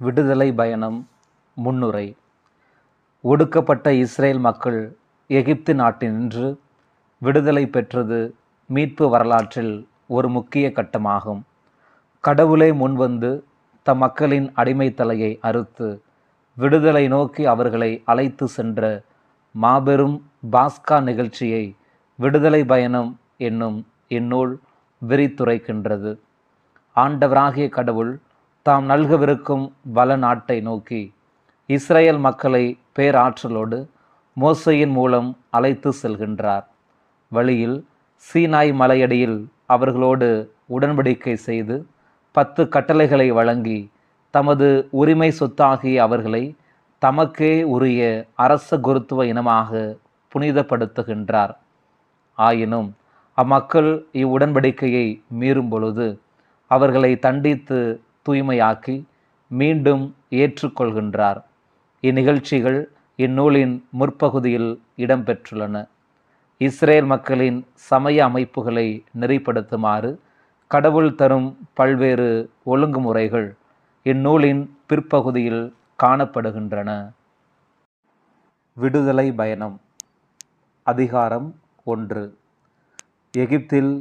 விடுதலை பயணம் முன்னுரை. ஒடுக்கப்பட்ட இஸ்ரேல் மக்கள் எகிப்து நாட்டினின்று விடுதலை பெற்றது மீட்பு வரலாற்றில் ஒரு முக்கிய கட்டமாகும். கடவுளே முன்வந்து தம் மக்களின் அடிமைத்தலையை அறுத்து விடுதலை நோக்கி அவர்களை அழைத்து சென்ற மாபெரும் பாஸ்கா நிகழ்ச்சியை விடுதலை பயணம் என்னும் இந்நூல் விரித்துரைக்கின்றது. ஆண்டவராகிய கடவுள் தாம் நல்கவிருக்கும் பல நாட்டை நோக்கி இஸ்ரேல் மக்களை பேராற்றலோடு மோசையின் மூலம் அழைத்து செல்கின்றார். வழியில் சீனாய் மலையடியில் அவர்களோடு உடன்படிக்கை செய்து பத்து கட்டளைகளை வழங்கி தமது உரிமை சொத்தாகிய அவர்களை தமக்கே உரிய அரச குருத்துவ இனமாக புனிதப்படுத்துகின்றார். ஆயினும் அம்மக்கள் இவ்வுடன்படிக்கையை மீறும் பொழுது அவர்களை தண்டித்து தூய்மையாக்கி மீண்டும் ஏற்றுக்கொள்கின்றார். இந்நிகழ்ச்சிகள் இந்நூலின் முற்பகுதியில் இடம்பெற்றுள்ளன. இஸ்ரேல் மக்களின் சமய அமைப்புகளை நெறிப்படுத்துமாறு கடவுள் தரும் பல்வேறு ஒழுங்குமுறைகள் இந்நூலின் பிற்பகுதியில் காணப்படுகின்றன. விடுதலை பயணம் அதிகாரம் ஒன்று. எகிப்தில்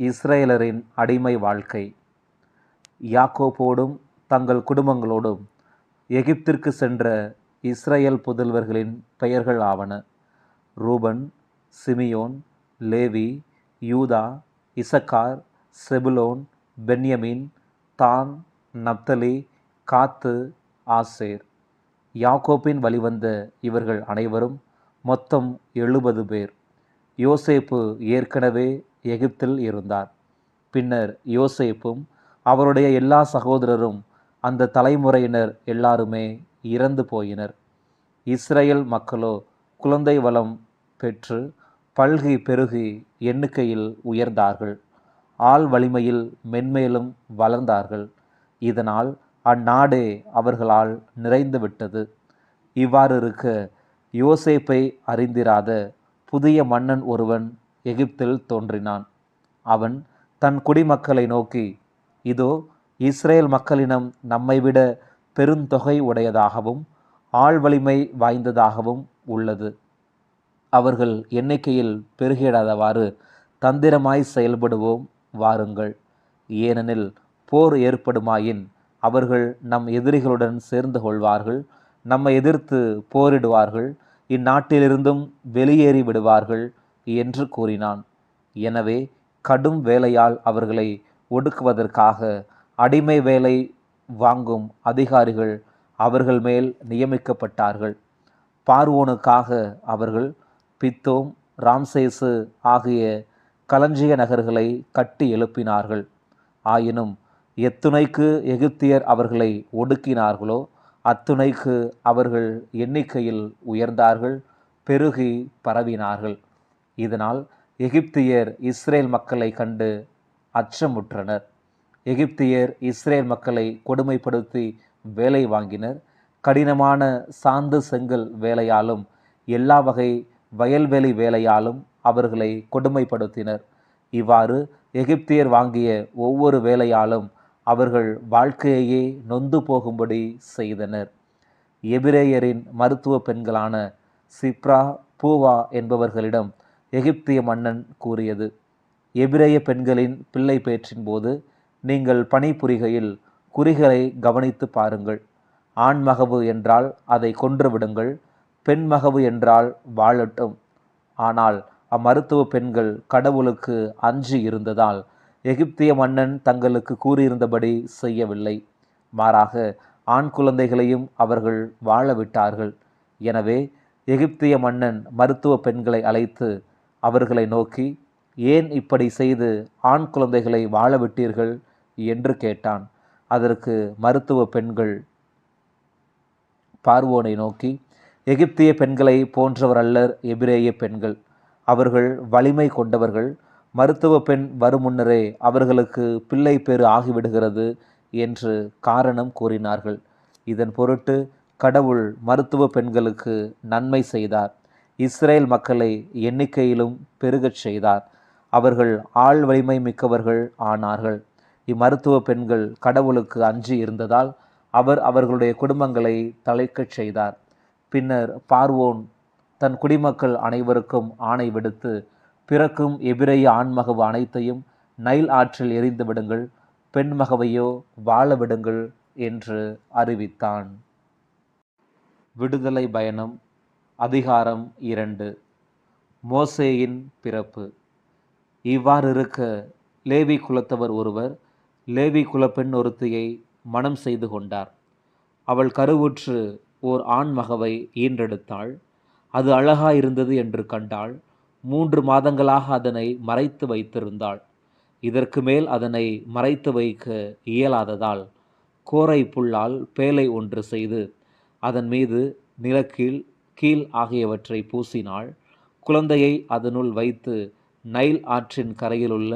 இஸ்ரேலரின் அடிமை வாழ்க்கை. யாக்கோப்போடும் தங்கள் குடும்பங்களோடும் எகிப்திற்கு சென்ற இஸ்ரேல் புதல்வர்களின் பெயர்கள் ஆவன. Reuben Simeon Levi Judah Issachar Zebulun Benjamin Dan Naphtali Gad Asher. யாக்கோப்பின் வழிவந்த இவர்கள் அனைவரும் மொத்தம் எழுபது பேர். யோசேப்பு ஏற்கனவே எகிப்தில் இருந்தார். பின்னர் யோசேப்பும் அவருடைய எல்லா சகோதரரும் அந்த தலைமுறையினர் எல்லாருமே இறந்து போயினர். இஸ்ரேல் மக்களோ குழந்தை வளம் பெற்று பல்கி பெருகி எண்ணிக்கையில் உயர்ந்தார்கள். ஆள் வலிமையில் மென்மேலும் வளர்ந்தார்கள். இதனால் அந்நாடே அவர்களால் நிறைந்துவிட்டது இவ்வாறு இருக்க யோசேப்பை அறிந்திராத புதிய மன்னன் ஒருவன் எகிப்தில் தோன்றினான். அவன் தன் குடிமக்களை நோக்கி இதோ இஸ்ரேல் மக்களினம் நம்மை விட பெருந்தொகை உடையதாகவும் ஆள் வலிமை வாய்ந்ததாகவும் உள்ளது. அவர்கள் எண்ணிக்கையில் பெருகிடாதவாறு தந்திரமாய் செயல்படுவோம் வாருங்கள். ஏனெனில் போர் ஏற்படுமாயின் அவர்கள் நம் எதிரிகளுடன் சேர்ந்து கொள்வார்கள் நம்மை எதிர்த்து போரிடுவார்கள் இந்நாட்டிலிருந்தும் வெளியேறி விடுவார்கள் என்று கூறினான். எனவே கடும் வேலையால் அவர்களை ஒடுக்குவதற்காக அடிமை வேலை வாங்கும் அதிகாரிகள் அவர்கள் மேல் நியமிக்கப்பட்டார்கள். பார்வோனுக்காக அவர்கள் பித்தோம் ராம்சேசு ஆகிய களஞ்சிய நகர்களை கட்டி எழுப்பினார்கள். ஆயினும் எத்துணைக்கு எகிப்தியர் அவர்களை ஒடுக்கினார்களோ அத்துணைக்கு அவர்கள் எண்ணிக்கையில் உயர்ந்தார்கள் பெருகி பரவினார்கள். இதனால் எகிப்தியர் இஸ்ரேல் மக்களை கண்டு அச்சமுற்றனர். எகிப்தியர் இஸ்ரேல் மக்களை கொடுமைப்படுத்தி வேலை வாங்கினர். கடினமான சாந்து செங்கல் வேலையாலும் எல்லா வகை வயல்வெளி வேலையாலும் அவர்களை கொடுமைப்படுத்தினர். இவ்வாறு எகிப்தியர் வாங்கிய ஒவ்வொரு வேலையாலும் அவர்கள் வாழ்க்கையையே நொந்து போகும்படி செய்தனர். எபிரேயரின் மருத்துவ பெண்களான சிப்ரா பூவா என்பவர்களிடம் எகிப்திய மன்னன் கூறியது எபிரேய பெண்களின் பிள்ளை பேற்றின் போது நீங்கள் பணிபுரிகையில் குறிகளை கவனித்து பாருங்கள். ஆண் மகவு என்றால் அதை கொன்று விடுங்கள் பெண் மகவு என்றால் வாழட்டும். ஆனால் அம்மருத்துவ பெண்கள் கடவுளுக்கு அஞ்சு இருந்ததால் எகிப்திய மன்னன் தங்களுக்கு கூறியிருந்தபடி செய்யவில்லை. மாறாக ஆண் குழந்தைகளையும் அவர்கள் வாழ விட்டார்கள். எனவே எகிப்திய மன்னன் மருத்துவ பெண்களை அழைத்து அவர்களை நோக்கி ஏன் இப்படி செய்து ஆண் குழந்தைகளை வாழ விட்டீர்கள்? என்று கேட்டான். அதற்கு மருத்துவ பெண்கள் பார்வோனை நோக்கி எகிப்திய பெண்களை போன்றவர் அல்லர் எபிரேய பெண்கள். அவர்கள் வலிமை கொண்டவர்கள். மருத்துவ பெண் வரும் முன்னரே அவர்களுக்கு பிள்ளை பேறு ஆகிவிடுகிறது என்று காரணம் கூறினார்கள். இதன் பொருட்டு கடவுள் மருத்துவ பெண்களுக்கு நன்மை செய்தார். இஸ்ரேல் மக்களை எண்ணிக்கையிலும் பெருகச் செய்தார். அவர்கள் ஆள் வலிமை மிக்கவர்கள் ஆனார்கள். இம்மருத்துவ பெண்கள் கடவுளுக்கு அஞ்சி இருந்ததால் அவர் அவர்களுடைய குடும்பங்களை தலைக்கச் செய்தார். பின்னர் பார்வோன் தன் குடிமக்கள் அனைவருக்கும் ஆணை விடுத்து பிறக்கும் எபிரேய ஆண்மகவு அனைத்தையும் நைல் ஆற்றில் எரிந்து விடுங்கள் பெண்மகவையோ வாழ விடுங்கள் என்று அறிவித்தான். விடுதலை பயணம் அதிகாரம் இரண்டு. மோசேயின் பிறப்பு. இவ்வாறு இருக்க லேவி குலத்தவர் ஒருவர் லேவி குலப்பெண் ஒருத்தியை மனம் செய்து கொண்டார். அவள் கருவுற்று ஓர் ஆண் மகவை ஈன்றெடுத்தாள். அது அழகாயிருந்தது என்று கண்டாள். மூன்று மாதங்களாக அதனை மறைத்து வைத்திருந்தாள். இதற்கு மேல் அதனை மறைத்து வைக்க இயலாததால் கோரை புல்லால் பேலை ஒன்று செய்து அதன் மீது நிலக்கீழ் கீழ் ஆகியவற்றை பூசினாள். குழந்தையை அதனுள் வைத்து நைல் ஆற்றின் கரையிலுள்ள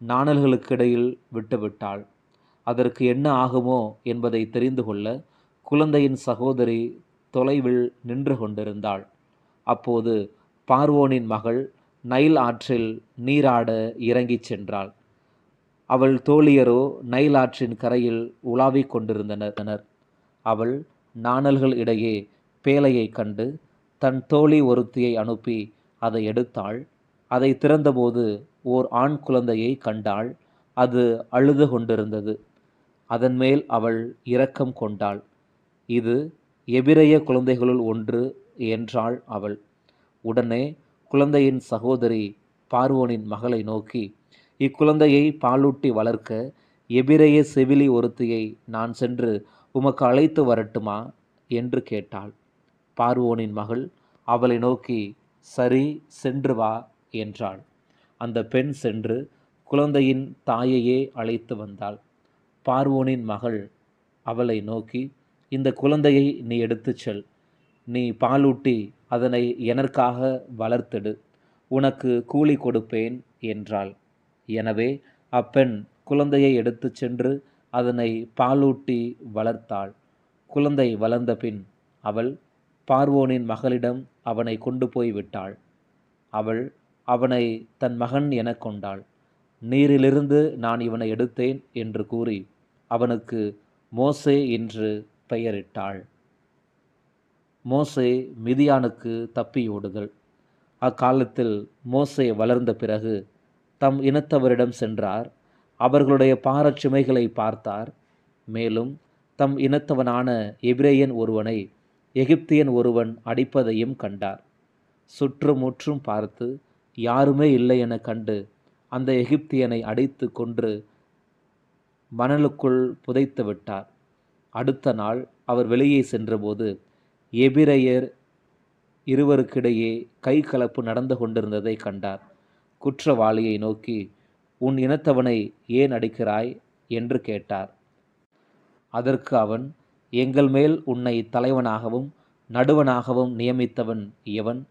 நாணல்களுக்கிடையில் விட்டுவிட்டாள். அதற்கு என்ன ஆகுமோ என்பதை தெரிந்து கொள்ள குழந்தையின் சகோதரி தொலைவில் நின்று கொண்டிருந்தாள். அப்போது பார்வோனின் மகள் நைல் ஆற்றில் நீராட இறங்கிச் சென்றாள். அவள் தோழியரோ நைல் ஆற்றின் கரையில் உலாவிக் கொண்டிருந்தனர். அவள் நாணல்கள் இடையே பேலையை கண்டு தன் தோழி ஒருத்தியை அனுப்பி அதை எடுத்தாள். அதை திறந்தபோது ஓர் ஆண் குழந்தையை கண்டாள். அது அழுது கொண்டிருந்தது. அதன் மேல் அவள் இரக்கம் கொண்டாள். இது எபிரைய குழந்தைகளுள் ஒன்று என்றாள் அவள். உடனே குழந்தையின் சகோதரி பார்வோனின் மகளை நோக்கி இக்குழந்தையை பாலூட்டி வளர்க்க எபிரைய செவிலி ஒருத்தியை நான் சென்று உமக்கு அழைத்து வரட்டுமா? என்று கேட்டாள். பார்வோனின் மகள் அவளை நோக்கி சரி சென்று வா. என்றாள். அந்த பெண் சென்று குழந்தையின் தாயையே அழைத்து வந்தாள். பார்வோனின் மகள் அவளை நோக்கி இந்த குழந்தையை நீ எடுத்துச் செல். நீ பாலூட்டி அதனை எனக்காக வளர்த்திடு. உனக்கு கூலி கொடுப்பேன் என்றாள். எனவே அப்பெண் குழந்தையை எடுத்துச் சென்று அதனை பாலூட்டி வளர்த்தாள். குழந்தை வளர்ந்த பின் அவள் பார்வோனின் மகளிடம் அவனை கொண்டு போய் விட்டாள். அவள் அவனை தன் மகன் எனக் கொண்டாள். நீரிலிருந்து நான் இவனை எடுத்தேன் என்று கூறி அவனுக்கு மோசே என்று பெயரிட்டாள். மோசே மிதியானுக்கு தப்பியோடுதல் அக்காலத்தில் மோசே வளர்ந்த பிறகு தம் இனத்தவரிடம் சென்றார். அவர்களுடைய பாரச்சுமைகளை பார்த்தார். மேலும் தம் இனத்தவனான எபிரேயன் ஒருவனை எகிப்தியன் ஒருவன் அடிப்பதையும் கண்டார். சுற்றுமுற்றும் பார்த்து யாருமே இல்லை என கண்டு அந்த எகிப்தியனை அடைத்து கொன்று மணலுக்குள் புதைத்து விட்டார். அடுத்த நாள் அவர் வெளியே சென்றபோது எபிரையர் இருவருக்கிடையே கை கலப்பு நடந்து கொண்டிருந்ததை கண்டார். குற்றவாளியை நோக்கி உன் இனத்தவனை ஏன் அடிக்கிறாய்? என்று கேட்டார். அதற்கு அவன் எங்கள் மேல் உன்னை தலைவனாகவும் நடுவனாகவும் நியமித்தவன் எவன்?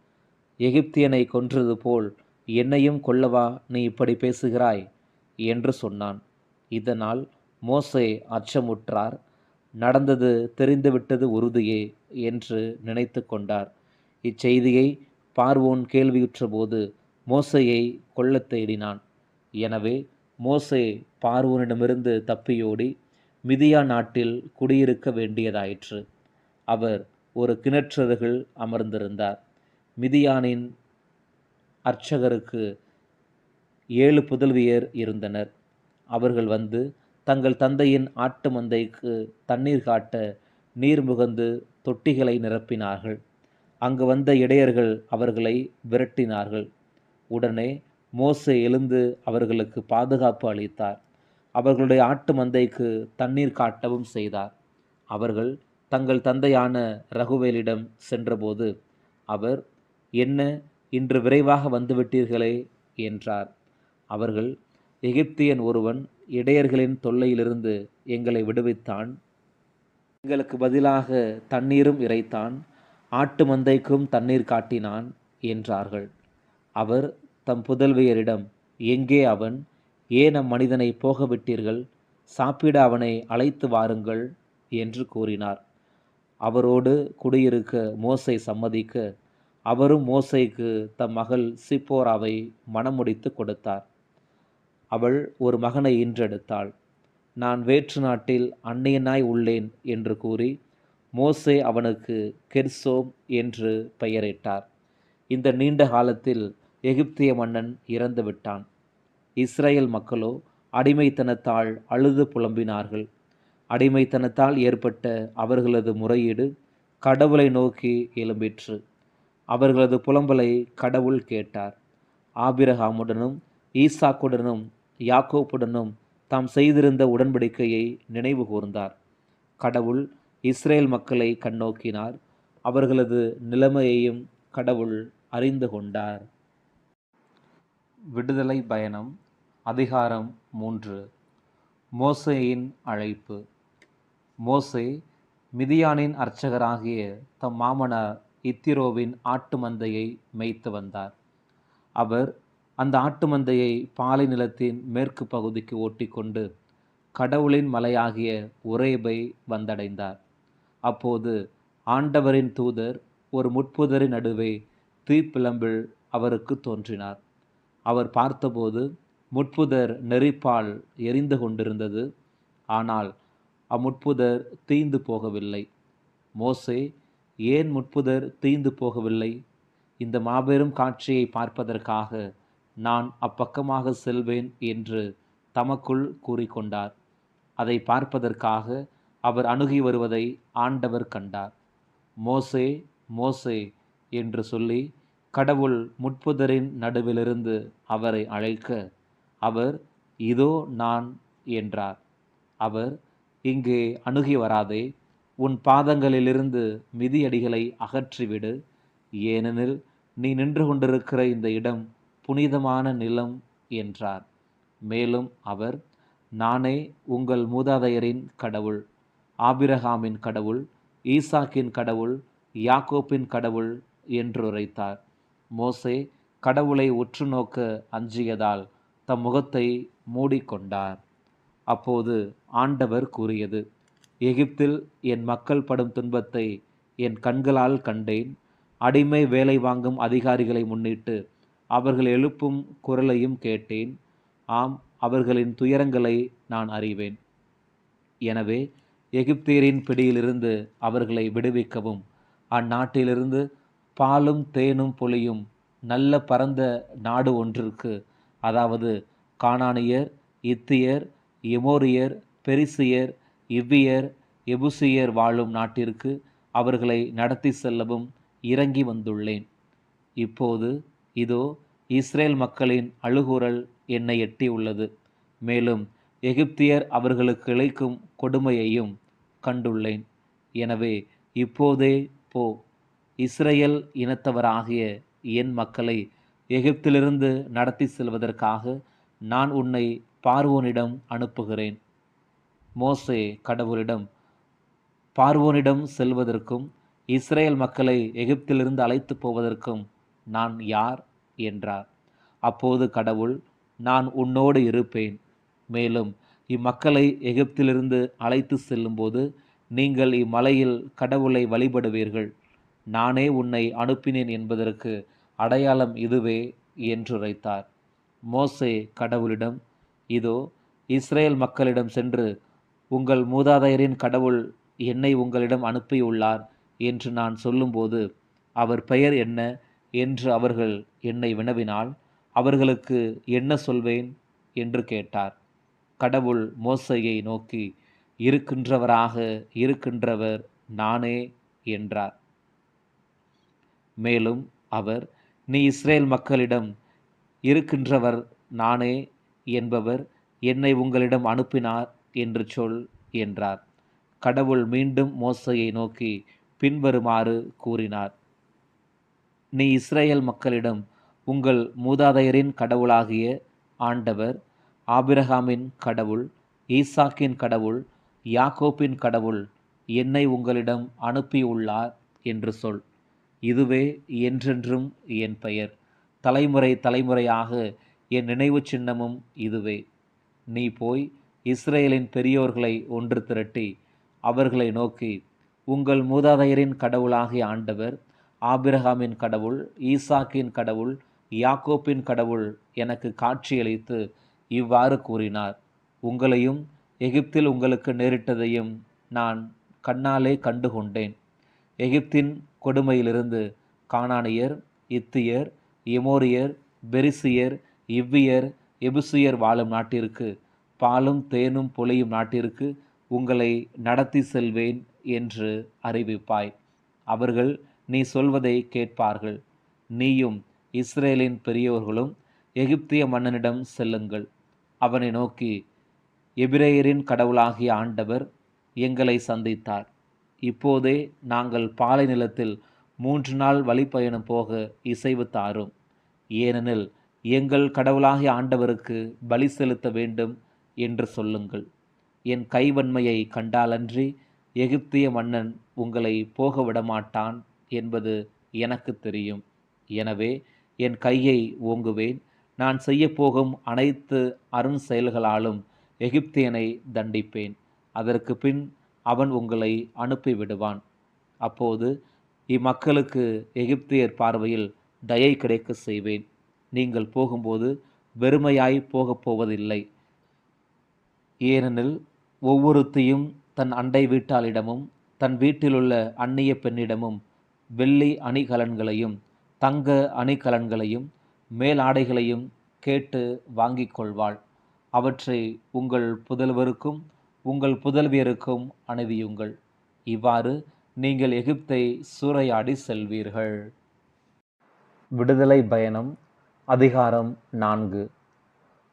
எகிப்தியனை கொன்றது போல் என்னையும் கொல்லவா நீ இப்படி பேசுகிறாய்? என்று சொன்னான். இதனால் மோசே அச்சமுற்றார். நடந்தது தெரிந்துவிட்டது உறுதியே என்று நினைத்து கொண்டார். இச்செய்தியை பார்வோன் கேள்வியுற்றபோது மோசையை கொல்லத் தேடினான். எனவே மோசே பார்வோனிடமிருந்து தப்பியோடி மிதியா நாட்டில் குடியிருக்க வேண்டியதாயிற்று. அவர் ஒரு கிணற்றருகில் அமர்ந்திருந்தார். மிதியானின் அர்ச்சகருக்கு ஏழு புதல்வியர் இருந்தனர். அவர்கள் வந்து தங்கள் தந்தையின் ஆட்டு மந்தைக்கு தண்ணீர் காட்ட நீர் முகந்து தொட்டிகளை நிரப்பினார்கள். அங்கு வந்த இடையர்கள் அவர்களை விரட்டினார்கள். உடனே மோசே எழுந்து அவர்களுக்கு பாதுகாப்பு அளித்தார். அவர்களுடைய ஆட்டு மந்தைக்கு தண்ணீர் காட்டவும் செய்தார். அவர்கள் தங்கள் தந்தையான ரகுவேலிடம் சென்றபோது அவர் என்ன? இன்று விரைவாக வந்துவிட்டீர்களே என்றார். அவர்கள் எகிப்தியன் ஒருவன் இடையர்களின் தொல்லையிலிருந்து எங்களை விடுவித்தான். எங்களுக்கு பதிலாக தண்ணீரும் இறைத்தான். ஆட்டு மந்தைக்கும் தண்ணீர் காட்டினான் என்றார்கள். அவர் தம் புதல்வியரிடம் எங்கே அவன்? ஏன் அம்மனிதனை போக விட்டீர்கள் சாப்பிட அவனை அழைத்து வாருங்கள் என்று கூறினார். அவரோடு குடியிருக்க மோசை சம்மதிக்க அவரும் மோசைக்கு தம் மகள் சிப்போராவை மணமுடித்து கொடுத்தார். அவள் ஒரு மகனை ஈன்றெடுத்தாள் நான் வேற்று நாட்டில் அன்னையனாய் உள்ளேன் என்று கூறி மோசே அவனுக்கு கெர்சோம் என்று பெயரிட்டார். இந்த நீண்ட காலத்தில் எகிப்திய மன்னன் இறந்து விட்டான். இஸ்ரேல் மக்களோ அடிமைத்தனத்தால் அழுது புலம்பினார்கள். அடிமைத்தனத்தால் ஏற்பட்ட அவர்களது முறையீடு கடவுளை நோக்கி எழும்பிற்று. அவர்களது புலம்பலை கடவுள் கேட்டார். ஆபிரகாமுடனும் ஈசாக்குடனும் யாக்கோப்புடனும் தாம் செய்திருந்த உடன்படிக்கையை நினைவு கூர்ந்தார். கடவுள் இஸ்ரேல் மக்களை கண்ணோக்கினார். அவர்களது நிலைமையையும் கடவுள் அறிந்து கொண்டார். விடுதலை பயணம் அதிகாரம் மூன்று. மோசேயின் அழைப்பு. மோசே மிதியானின் அர்ச்சகராகிய தம் மாமனார் இத்திரோவின் ஆட்டு மந்தையை மேய்த்து வந்தார். அவர் அந்த ஆட்டு மந்தையை பாலை நிலத்தின் மேற்கு பகுதிக்கு ஓட்டிக்கொண்டு கடவுளின் மலையாகிய ஒரேபை வந்தடைந்தார். அப்போது ஆண்டவரின் தூதர் ஒரு முட்புதரின் நடுவே தீப்பிளம்பில் அவருக்கு தோன்றினார். அவர் பார்த்தபோது முட்புதர் நெறிப்பால் எரிந்து கொண்டிருந்தது. ஆனால் அம்முட்புதர் தீந்து போகவில்லை. மோசே ஏன் முட்புதர் தீந்து போகவில்லை? இந்த மாபெரும் காட்சியை பார்ப்பதற்காக நான் அப்பக்கமாக செல்வேன் என்று தமக்குள் கூறிக்கொண்டார். அதை பார்ப்பதற்காக அவர் அணுகி வருவதை ஆண்டவர் கண்டார். மோசே மோசே என்று சொல்லி கடவுள் முட்புதரின் நடுவிலிருந்து அவரை அழைக்க அவர் இதோ நான் என்றார். அவர் இங்கே அணுகி வராதே உன் பாதங்களிலிருந்து மிதியடிகளை அகற்றிவிடு. ஏனெனில் நீ நின்று கொண்டிருக்கிற இந்த இடம் புனிதமான நிலம் என்றார். மேலும் அவர் நானே உங்கள் மூதாதையரின் கடவுள் ஆபிரகாமின் கடவுள் ஈசாக்கின் கடவுள் யாக்கோப்பின் கடவுள் என்றுரைத்தார் மோசே கடவுளை உற்று நோக்க அஞ்சியதால் தம் முகத்தை மூடிக்கொண்டார். அப்போது ஆண்டவர் கூறியது எகிப்தில் என் மக்கள் படும் துன்பத்தை என் கண்களால் கண்டேன். அடிமை வேலை வாங்கும் அதிகாரிகளை முன்னிட்டு அவர்கள் எழுப்பும் குரலையும் கேட்டேன். ஆம் அவர்களின் துயரங்களை நான் அறிவேன். எனவே எகிப்தியரின் பிடியிலிருந்து அவர்களை விடுவிக்கவும். அந்நாட்டிலிருந்து பாலும் தேனும் புலியும் நல்ல பரந்த நாடு ஒன்றிற்கு அதாவது கானானியர் இத்தியர் எமோரியர் பெரிசியர் இவ்வியர் எபுசியர் வாழும் நாட்டிற்கு அவர்களை நடத்தி செல்லவும் இறங்கி வந்துள்ளேன். இப்போது இதோ இஸ்ரேல் மக்களின் அழுகுரல் என்னை எட்டியுள்ளது மேலும் எகிப்தியர் அவர்களுக்கு இழைக்கும் கொடுமையையும் கண்டுள்ளேன். எனவே இப்போதே போ. இஸ்ரேல் இனத்தவராகிய என் மக்களை எகிப்திலிருந்து நடத்தி செல்வதற்காக நான் உன்னை பார்வோனிடம் அனுப்புகிறேன். மோசே கடவுளிடம் பார்வோனிடம் செல்வதற்கும் இஸ்ரேல் மக்களை எகிப்திலிருந்து அழைத்து போவதற்கும் நான் யார்? என்றார். அப்போது கடவுள் நான் உன்னோடு இருப்பேன். மேலும் இம்மக்களை எகிப்திலிருந்து அழைத்து செல்லும்போது நீங்கள் இம்மலையில் கடவுளை வழிபடுவீர்கள். நானே உன்னை அனுப்பினேன் என்பதற்கு அடையாளம் இதுவே என்றுரைத்தார். மோசே கடவுளிடம் இதோ இஸ்ரேல் மக்களிடம் சென்று உங்கள் மூதாதையரின் கடவுள் என்னை உங்களிடம் அனுப்பியுள்ளார் என்று நான் சொல்லும்போது அவர் பெயர் என்ன என்று அவர்கள் என்னை வினவினால் அவர்களுக்கு என்ன சொல்வேன் என்று கேட்டார். கடவுள் மோசையை நோக்கி இருக்கின்றவராக இருக்கின்றவர் நானே என்றார். மேலும் அவர் நீ இஸ்ரேல் மக்களிடம் இருக்கின்றவர் நானே என்பவர் என்னை உங்களிடம் அனுப்பினார் என்று சொல் என்றார். கடவுள் மீண்டும் மோசையை நோக்கி பின்வருமாறு கூறினார். நீ இஸ்ரேல் மக்களிடம் உங்கள் மூதாதையரின் கடவுளாகிய ஆண்டவர் ஆபிரகாமின் கடவுள் ஈசாக்கின் கடவுள் யாக்கோப்பின் கடவுள் என்னை உங்களிடம் அனுப்பியுள்ளார் என்று சொல். இதுவே என்றென்றும் என் பெயர். தலைமுறை தலைமுறையாக என் நினைவு சின்னமும் இதுவே. நீ போய் இஸ்ரேலின் பெரியோர்களை ஒன்று திரட்டி அவர்களை நோக்கி உங்கள் மூதாதையரின் கடவுளாகிய ஆண்டவர் ஆபிரகாமின் கடவுள் ஈசாக்கின் கடவுள் யாக்கோப்பின் கடவுள் எனக்கு காட்சியளித்து இவ்வாறு கூறினார். உங்களையும் எகிப்தில் உங்களுக்கு நேரிட்டதையும் நான் கண்ணாலே கண்டுகொண்டேன். எகிப்தின் கொடுமையிலிருந்து கானானியர் இத்தியர் எமோரியர் பெரிசியர் இவ்வியர் எபுசியர் வாழும் நாட்டிற்கு பாலும் தேனும் பொழியும் நாட்டிற்கு உங்களை நடத்தி செல்வேன் என்று அறிவிப்பாய். அவர்கள் நீ சொல்வதை கேட்பார்கள். நீயும் இஸ்ரேலின் பெரியோர்களும் எகிப்திய மன்னனிடம் செல்லுங்கள். அவனை நோக்கி எபிரேயரின் கடவுளாகிய ஆண்டவர் எங்களை சந்தித்தார். இப்போதே நாங்கள் பாலை நிலத்தில் மூன்று நாள் வழிப்பயணம் போக இசைவு தாரும். ஏனெனில் எங்கள் கடவுளாகிய ஆண்டவருக்கு பலி செலுத்த வேண்டும் என்று சொல்லுங்கள். என் கைவன்மையை கண்டாலன்றி எகிப்திய மன்னன் உங்களை போக விடமாட்டான் என்பது எனக்கு தெரியும். எனவே என் கையை ஓங்குவேன். நான் செய்யப்போகும் அனைத்து அருண் செயல்களாலும் எகிப்தியனை தண்டிப்பேன். அதற்கு பின் அவன் உங்களை அனுப்பிவிடுவான் அப்போது இம்மக்களுக்கு எகிப்தியர் பார்வையில் தயை கிடைக்க செய்வேன். நீங்கள் போகும்போது வெறுமையாய் போகப் போவதில்லை. ஏனெனில் ஒவ்வொருத்தியும் தன் அண்டை வீட்டாளிடமும் தன் வீட்டிலுள்ள அந்நிய பெண்ணிடமும் வெள்ளி அணிகலன்களையும் தங்க அணிகலன்களையும் மேலாடைகளையும் கேட்டு வாங்கிக் கொள்வாள். அவற்றை உங்கள் புதல்வருக்கும் உங்கள் புதல்வியருக்கும் அணிவியுங்கள். இவ்வாறு நீங்கள் எகிப்தை சூறையாடி செல்வீர்கள். விடுதலை பயணம் அதிகாரம் நான்கு.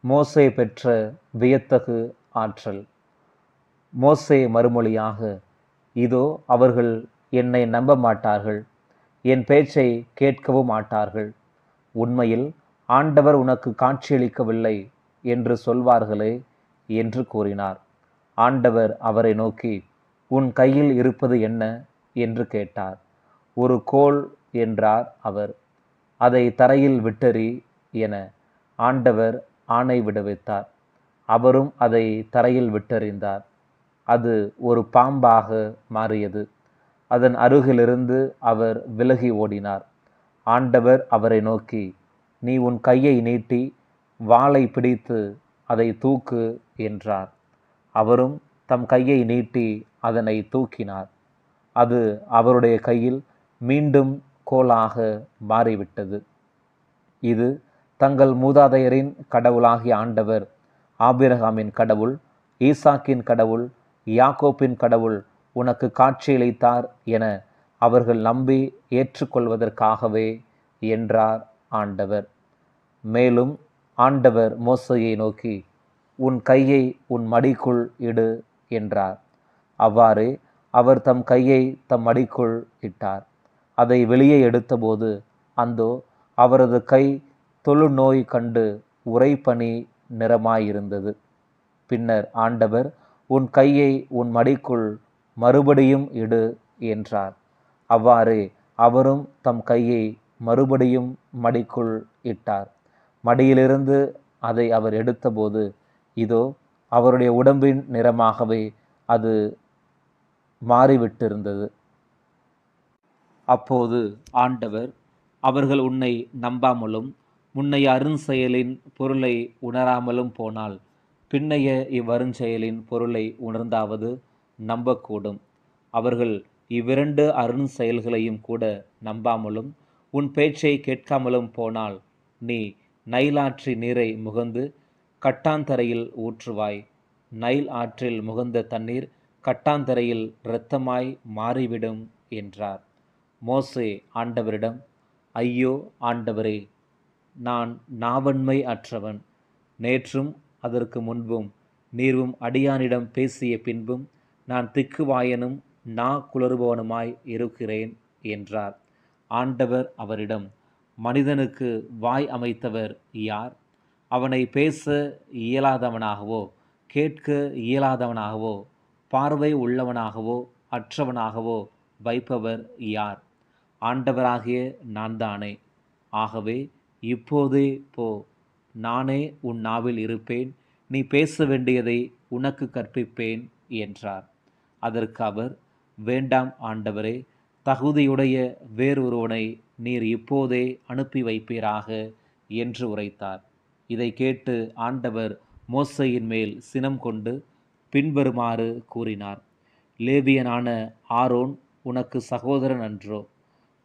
மோசை பெற்ற வியத்தகு ஆற்றல். மோசே மறுமொழியாக இதோ அவர்கள் என்னை நம்ப மாட்டார்கள். என் பேச்சை கேட்கவும் மாட்டார்கள். உண்மையில் ஆண்டவர் உனக்கு காட்சியளிக்கவில்லை என்று சொல்வார்களே என்று கூறினார். ஆண்டவர் அவரை நோக்கி உன் கையில் இருப்பது என்ன? என்று கேட்டார். ஒரு கோல் என்றார் அவர். அதை தரையில் விட்டறி என ஆண்டவர் ஆணை விடுவித்தார். அவரும் அதை தரையில் விட்டறிந்தார். அது ஒரு பாம்பாக மாறியது. அதன் அருகிலிருந்து அவர் விலகி ஓடினார். ஆண்டவர் அவரை நோக்கி நீ உன் கையை நீட்டி வாளை பிடித்து அதை தூக்கு என்றார். அவரும் தம் கையை நீட்டி அதனை தூக்கினார். அது அவருடைய கையில் மீண்டும் கோலாக மாறிவிட்டது. இது தங்கள் மூதாதையரின் கடவுளாகிய ஆண்டவர் ஆபிரகாமின் கடவுள் ஈசாக்கின் கடவுள் யாக்கோப்பின் கடவுள் உனக்கு காட்சியளித்தார் என அவர்கள் நம்பி ஏற்றுக்கொள்வதற்காகவே என்றார் ஆண்டவர். மேலும் ஆண்டவர் மோசையை நோக்கி உன் கையை உன் மடிக்குள் இடு என்றார். அவ்வாறே அவர் தம் கையை தம் மடிக்குள் இட்டார். அதை வெளியே எடுத்தபோது அந்தோ அவரது கை தொழுநோய் கண்டு உரைப்பணி நிறமாயிருந்தது. பின்னர் ஆண்டவர் உன் கையை உன் மடிக்குள் மறுபடியும் இடு என்றார். அவ்வாறே அவரும் தம் கையை மறுபடியும் மடிக்குள் இட்டார். மடியிலிருந்து அதை அவர் எடுத்தபோது இதோ அவருடைய உடம்பின் நிறமாகவே அது மாறிவிட்டிருந்தது. அப்போது ஆண்டவர் அவர்கள் உன்னை நம்பாமலும் முன்னைய அருஞ்செயலின் பொருளை உணராமலும் போனால் பின்னைய இவ்வருஞ்செயலின் பொருளை உணர்ந்தாவது நம்பக்கூடும். அவர்கள் இவ்விரண்டு அருண் செயல்களையும் கூட நம்பாமலும் உன் பேச்சை கேட்காமலும் போனால் நீ நைலாற்றி நீரை முகந்து கட்டாந்தரையில் ஊற்றுவாய். நைல் ஆற்றில் முகந்த தண்ணீர் கட்டாந்தரையில் இரத்தமாய் மாறிவிடும் என்றார். மோசே ஆண்டவரிடம் ஐயோ ஆண்டவரே நான் நாவன்மை அற்றவன். நேற்றும் அதற்கு முன்பும் நீர்வும் அடியானிடம் பேசிய பின்பும் நான் திக்குவாயனும் நா குளறுபவனுமாய் இருக்கிறேன் என்றார். ஆண்டவர் அவரிடம் மனிதனுக்கு வாய் அமைத்தவர் யார்? அவனை பேச இயலாதவனாகவோ கேட்க இயலாதவனாகவோ பார்வை உள்ளவனாகவோ அற்றவனாகவோ வைப்பவர் யார்? ஆண்டவராகிய நான் தானே ஆகவே இப்போதே போ. நானே உன் நாவில் இருப்பேன். நீ பேச வேண்டியதை உனக்கு கற்பிப்பேன் என்றார். அதற்கு அவர் வேண்டாம் ஆண்டவரே தகுதியுடைய வேறொருவனை நீர் இப்போதே அனுப்பி வைப்பீராக என்று உரைத்தார். இதை கேட்டு ஆண்டவர் மோசையின் மேல் சினம் கொண்டு பின்வருமாறு கூறினார். லேவியனான ஆரோன் உனக்கு சகோதரன் அன்றோ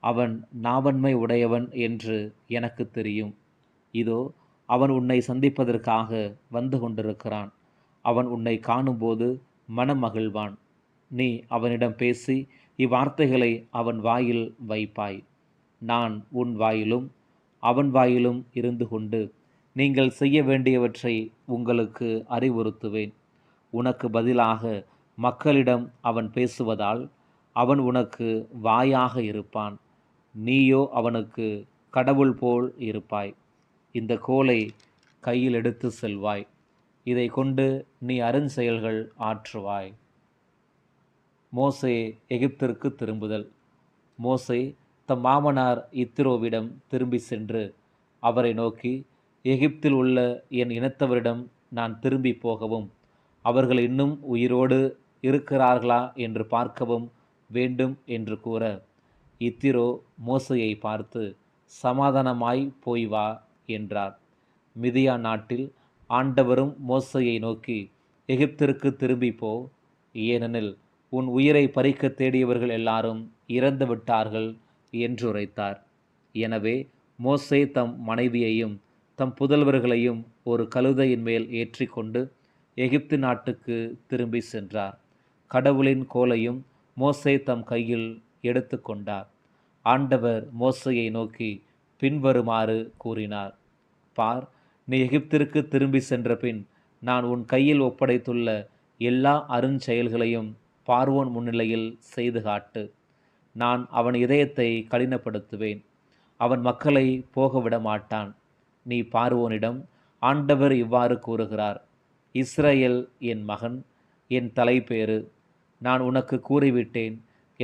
அவன் நாவன்மை உடையவன் என்று எனக்கு தெரியும். இதோ அவன் உன்னை சந்திப்பதற்காக வந்து கொண்டிருக்கிறான். அவன் உன்னை காணும்போது மனமகிழ்வான். நீ அவனிடம் பேசி இவ்வார்த்தைகளை அவன் வாயில் வைப்பாய். நான் உன் வாயிலும் அவன் வாயிலும் இருந்து கொண்டு நீங்கள் செய்ய வேண்டியவற்றை உங்களுக்கு அறிவுறுத்துவேன். உனக்கு பதிலாக மக்களிடம் அவன் பேசுவதால் அவன் உனக்கு வாயாக இருப்பான். நீயோ அவனுக்கு கடவுள் போல் இருப்பாய். இந்த கோலை கையில் எடுத்து செல்வாய். இதை கொண்டு நீ அருஞ்செயல்கள் ஆற்றுவாய். மோசே எகிப்திற்கு திரும்புதல். மோசே தம் மாமனார் இத்திரோவிடம் திரும்பி சென்று அவரை நோக்கி எகிப்தில் உள்ள என் இனத்தவரிடம் நான் திரும்பி போகவும் அவர்கள் இன்னும் உயிரோடு இருக்கிறார்களா என்று பார்க்கவும் வேண்டும் என்று கூற இத்திரோ மோசையை பார்த்து சமாதானமாய் போய் வா என்றார். மிதியா நாட்டில் ஆண்டவரும் மோசையை நோக்கி எகிப்திற்கு திரும்பி போ. ஏனெனில் உன் உயிரை பறிக்க தேடியவர்கள் எல்லாரும் இறந்து விட்டார்கள் என்றுரைத்தார். எனவே மோசே தம் மனைவியையும் தம் புதல்வர்களையும் ஒரு கழுதையின் மேல் ஏற்றிக்கொண்டு எகிப்து நாட்டுக்கு திரும்பி சென்றார். கடவுளின் கோலையும் மோசே தம் கையில் எடுத்து கொண்டார் ஆண்டவர் மோசையை நோக்கி பின்வருமாறு கூறினார். பார் நீ எகிப்திற்கு திரும்பி சென்ற பின் நான் உன் கையில் ஒப்படைத்துள்ள எல்லா அருஞ்செயல்களையும் பார்வோன் முன்னிலையில் செய்து காட்டு. நான் அவன் இதயத்தை கடினப்படுத்துவேன். அவன் மக்களை போக விட மாட்டான். நீ பார்வோனிடம் ஆண்டவர் இவ்வாறு கூறுகிறார். இஸ்ரேல் என் மகன் என் தலைப்பேறு. நான் உனக்கு கூறிவிட்டேன்.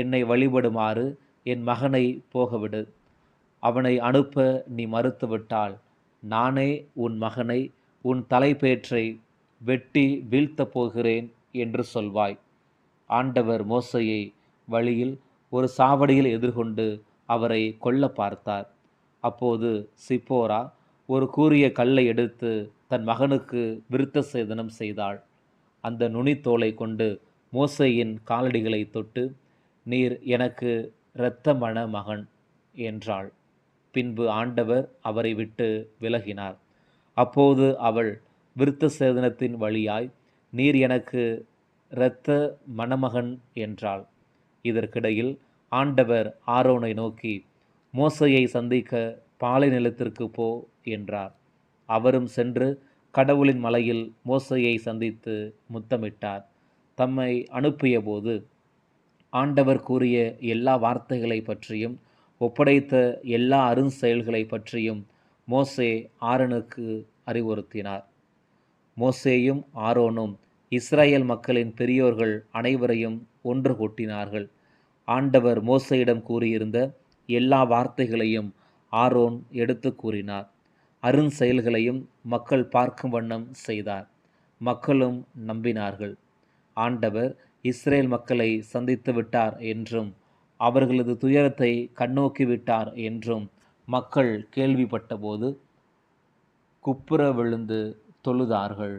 என்னை வழிபடுமாறு என் மகனை போகவிடு. அவனை அனுப்ப நீ மறுத்துவிட்டால் நானே உன் மகனை உன் தலைப்பேற்றை வெட்டி வீழ்த்தப் போகிறேன் என்று சொல்வாய். ஆண்டவர் மோசையை வழியில் ஒரு சாவடியில் எதிர்கொண்டு அவரை கொல்ல பார்த்தார். அப்போது சிப்போரா ஒரு கூறிய கல்லை எடுத்து தன் மகனுக்கு விருத்த சேதனம் செய்தாள். அந்த நுனித்தோலை கொண்டு மோசையின் காலடிகளை தொட்டு நீர் எனக்கு இரத்தமண மகன் என்றாள். பின்பு ஆண்டவர் அவரை விட்டு விலகினார். அப்போது அவள் விருத்த சேதனத்தின் வழியாய் நீர் எனக்கு இரத்த மணமகன் என்றாள். இதற்கிடையில் ஆண்டவர் ஆரோனை நோக்கி மோசையை சந்திக்க பாலை நிலத்திற்கு போ என்றார். அவரும் சென்று கடவுளின் மலையில் மோசையை சந்தித்து முத்தமிட்டார். தம்மை அனுப்பியபோது ஆண்டவர் கூறிய எல்லா வார்த்தைகளை பற்றியும் ஒப்படைத்த எல்லா அருண் செயல்களை பற்றியும் மோசே ஆரனுக்கு அறிவுறுத்தினார். மோசேயும் ஆரோனும் இஸ்ரேல் மக்களின் பெரியோர்கள் அனைவரையும் ஒன்று கூட்டினார்கள். ஆண்டவர் மோசையிடம் கூறியிருந்த எல்லா வார்த்தைகளையும் ஆரோன் எடுத்து கூறினார். அருண் செயல்களையும் மக்கள் பார்க்கும் வண்ணம் செய்தார். மக்களும் நம்பினார்கள். ஆண்டவர் இஸ்ரேல் மக்களை சந்தித்து விட்டார் என்றும் அவர்களது துயரத்தை கண்ணோக்கி விட்டார் என்றும் மக்கள் கேள்விப்பட்டபோது குப்புற விழுந்து தொழுதார்கள்.